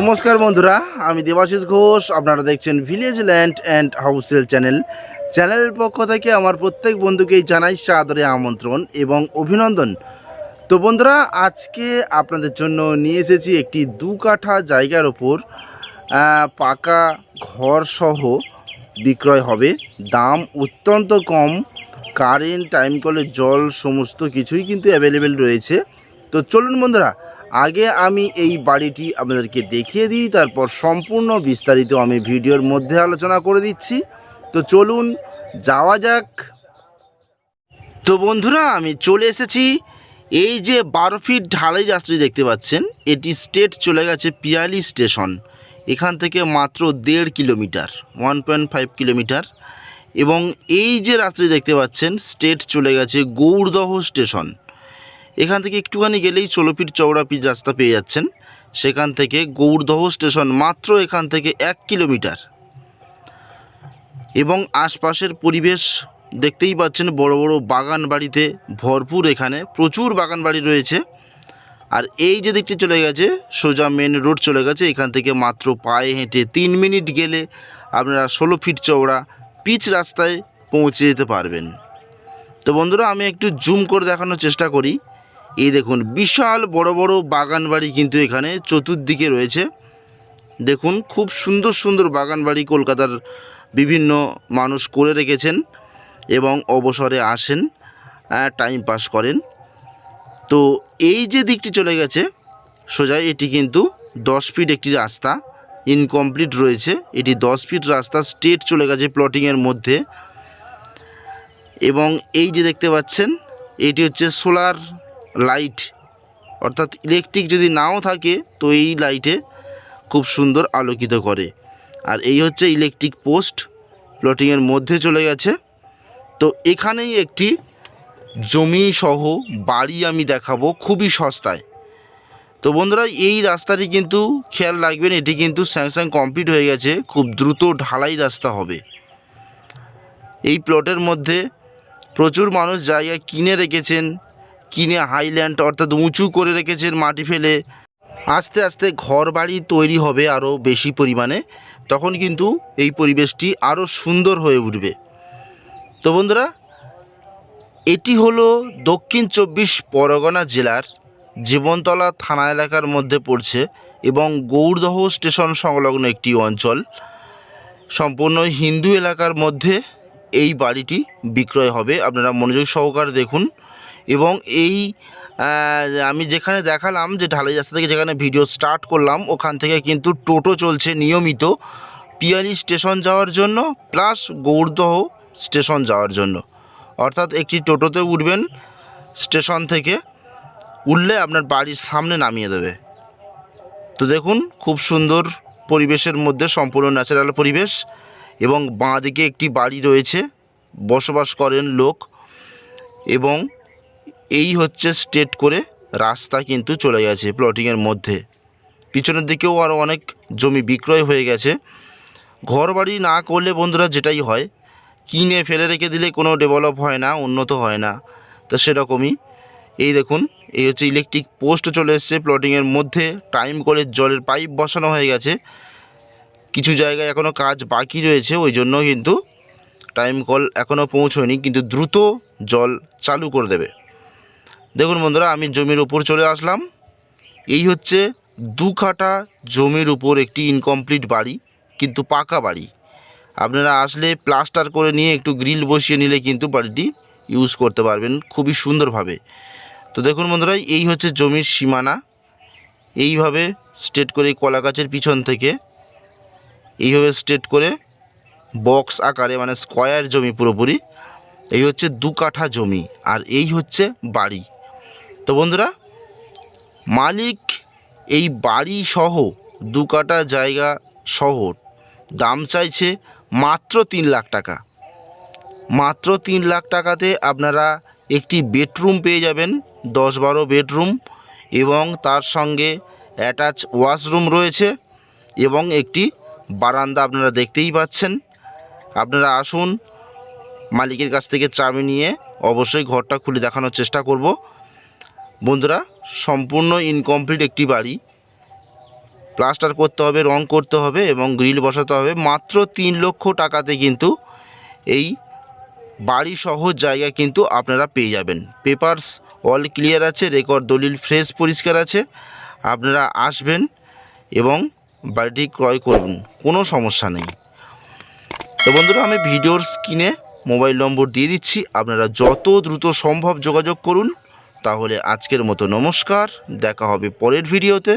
নমস্কার বন্ধুরা, আমি দেবাশিস ঘোষ, আপনারা দেখছেন village land and house channel চ্যানেলের পক্ষ থেকে আমার প্রত্যেক বন্ধুকেই জানাই সাদরে আমন্ত্রণ এবং অভিনন্দন। তো বন্ধুরা, আজকে আপনাদের জন্য নিয়ে এসেছি একটি দু কাঠা জায়গার ওপর পাকা ঘর সহ বিক্রয় হবে। দাম অত্যন্ত কম কারেন্ট টাইম কলের জল, সমস্ত কিছুই কিন্তু অ্যাভেলেবেল রয়েছে। তো চলুন বন্ধুরা আগে আমি এই বাড়িটি আপনাদেরকে দেখিয়ে দিই, তারপর সম্পূর্ণ বিস্তারিত আমি ভিডিওর মধ্যে আলোচনা করে দিচ্ছি। তো চলুন যাওয়া যাক। তো বন্ধুরা, আমি চলে এসেছি। এই যে বারো ফিট ঢালাই রাস্তাটি দেখতে পাচ্ছেন, এটি স্টেট চলে গেছে পিয়ালি স্টেশন। এখান থেকে মাত্র দেড় kilometre, one point five kilometre. এবং এই যে রাস্তাটি দেখতে পাচ্ছেন, স্টেট চলে গেছে গৌরদহ স্টেশন। এখান থেকে একটুখানি গেলেই ফিট চওড়া পিচ রাস্তা পেয়ে যাচ্ছেন। সেখান থেকে গৌরদহ স্টেশন মাত্র এখান থেকে এক কিলোমিটার। এবং আশপাশের পরিবেশ দেখতেই পাচ্ছেন বড় বড় বাগান বাড়িতে ভরপুর এখানে, প্রচুর বাগান বাড়ি রয়েছে। আর এই যে দিকটি চলে গেছে, সোজা মেন রোড চলে গেছে, এখান থেকে মাত্র পায়ে হেঁটে তিন মিনিট গেলে আপনারা ষোলো ফিট চওড়া পিচ রাস্তায় পৌঁছে যেতে পারবেন। তো বন্ধুরা, আমি একটু জুম করে দেখানোর চেষ্টা করি। এই দেখুন, বিশাল বড় বড় বাগান বাড়ি কিন্তু এখানে চতুর্দিকে রয়েছে। দেখুন, খুব সুন্দর সুন্দর বাগান বাড়ি কলকাতার বিভিন্ন মানুষ করে রেখেছেন এবং অবসরে আসেন টাইম পাস করেন। তো এই যে দিকটি চলে গেছে, সোজা এটি কিন্তু দশ ফিট একটি রাস্তা ইনকমপ্লিট রয়েছে। এটি দশ ফিট রাস্তা স্ট্রেট চলে গেছে প্লটিংয়ের মধ্যে। এবং এই যে দেখতে পাচ্ছেন, এটি হচ্ছে সোলার লাইট। অর্থাৎ ইলেকট্রিক যদি নাও থাকে, তো এই লাইটে খুব সুন্দর আলোকিত করে। আর এই হচ্ছে ইলেকট্রিক পোস্ট প্লটিংয়ের মধ্যে চলে গেছে। তো এখানেই একটি জমি সহ বাড়ি আমি দেখাবো খুবই সস্তায়। তো বন্ধুরা, এই রাস্তাটি কিন্তু খেয়াল রাখবেন, এটি কিন্তু স্যাংশন কমপ্লিট হয়ে গেছে, খুব দ্রুত ঢালাই রাস্তা হবে। এই প্লটের মধ্যে প্রচুর মানুষ জায়গা কিনে রেখেছেন কিনে হাইল্যান্ড অর্থাৎ উঁচু করে রেখেছেন মাটি ফেলে। আস্তে আস্তে ঘর বাড়ি তৈরি হবে আরও বেশি পরিমাণে। তখন কিন্তু এই পরিবেশটি আরও সুন্দর হয়ে উঠবে। তো বন্ধুরা, এটি হলো দক্ষিণ চব্বিশ পরগনা জেলার জীবনতলা থানা এলাকার মধ্যে পড়ছে এবং গৌরদহ স্টেশন সংলগ্ন একটি অঞ্চল। সম্পূর্ণ হিন্দু এলাকার মধ্যে এই বাড়িটি বিক্রয় হবে। আপনারা মনোযোগ সহকারে দেখুন। এবং এই আমি যেখানে দেখালাম যে ঢালাই রাস্তা থেকে যেখানে ভিডিও স্টার্ট করলাম, ওখান থেকে কিন্তু টোটো চলছে নিয়মিত। পিয়ালি স্টেশন যাওয়ার জন্য, প্লাস গৌরদহ স্টেশন যাওয়ার জন্য। অর্থাৎ একটি টোটোতে উঠবেন স্টেশন থেকে, উঠলে আপনার বাড়ির সামনে নামিয়ে দেবে। তো দেখুন, খুব সুন্দর পরিবেশের মধ্যে সম্পূর্ণ ন্যাচারাল পরিবেশ এবং বাঁ দিকে একটি বাড়ি রয়েছে, বসবাস করেন লোক এবং এই হচ্ছে স্ট্রেট করে রাস্তা কিন্তু চলে গেছে প্লটিংয়ের মধ্যে। পিছনের দিকেও আরও অনেক জমি বিক্রয় হয়ে গেছে। ঘর বাড়ি না করলে বন্ধুরা যেটাই হয়, কিনে ফেলে রেখে দিলে কোনো ডেভেলপ হয় না, উন্নত হয় না। তো সেরকমই। এই দেখুন, এই হচ্ছে ইলেকট্রিক পোস্ট চলে এসছে প্লটিংয়ের মধ্যে। টাইম করে জলের পাইপ বসানো হয়ে গেছে। কিছু জায়গায় এখনও কাজ বাকি রয়েছে, ওই জন্য কিন্তু টাইম কল এখনও পৌঁছয়নি, কিন্তু দ্রুত জল চালু করে দেবে। দেখুন বন্ধুরা, আমি জমির উপর চলে আসলাম। এই হচ্ছে দু কাঠা জমির উপর একটি ইনকমপ্লিট বাড়ি, কিন্তু পাকা বাড়ি। আপনারা আসলে প্লাস্টার করে নিয়ে একটু গ্রিল বসিয়ে নিলে কিন্তু বাড়িটি ইউজ করতে পারবেন খুবই সুন্দরভাবে। তো দেখুন বন্ধুরা, এই হচ্ছে জমির সীমানা। এইভাবে স্ট্রেট করে কলা গাছের পিছন থেকে এইভাবে স্ট্রেট করে বক্স আকারে মানে স্কোয়ার জমি পুরোপুরি। এই হচ্ছে দু কাঠা জমি, আর এই হচ্ছে বাড়ি। তো বন্ধুরা, মালিক এই বাড়ি সহ দু কাঠা জায়গা সহ দাম চাইছে মাত্র তিন লাখ টাকা। মাত্র তিন লাখ টাকাতে আপনারা একটি বেডরুম পেয়ে যাবেন, দশ বারো বেডরুম এবং তার সঙ্গে অ্যাটাচ ওয়াশরুম রয়েছে এবং একটি বারান্দা আপনারা দেখতেই পাচ্ছেন। আপনারা আসুন, মালিকের কাছ থেকে চাবি নিয়ে অবশ্যই ঘরটা খুলে দেখানোর চেষ্টা করব। বন্ধুরা, সম্পূর্ণ ইনকমপ্লিট একটি বাড়ি। প্লাস্টার করতে হবে, রং করতে হবে এবং গ্রিল বসাতে হবে। মাত্র তিন লক্ষ টাকাতে কিন্তু এই বাড়ি সহ জায়গা কিন্তু আপনারা পেয়ে যাবেন। পেপারস অল ক্লিয়ার আছে রেকর্ড দলিল ফ্রেশ পরিষ্কার আছে। আপনারা আসবেন এবং বাড়িটি ক্রয় করুন কোনো সমস্যা নেই। তো বন্ধুরা, আমি ভিডিওর স্ক্রিনে মোবাইল নম্বর দিয়ে দিচ্ছি। আপনারা যত দ্রুত সম্ভব যোগাযোগ করুন। তাহলে আজকের মতো নমস্কার দেখা হবে পরের ভিডিওতে।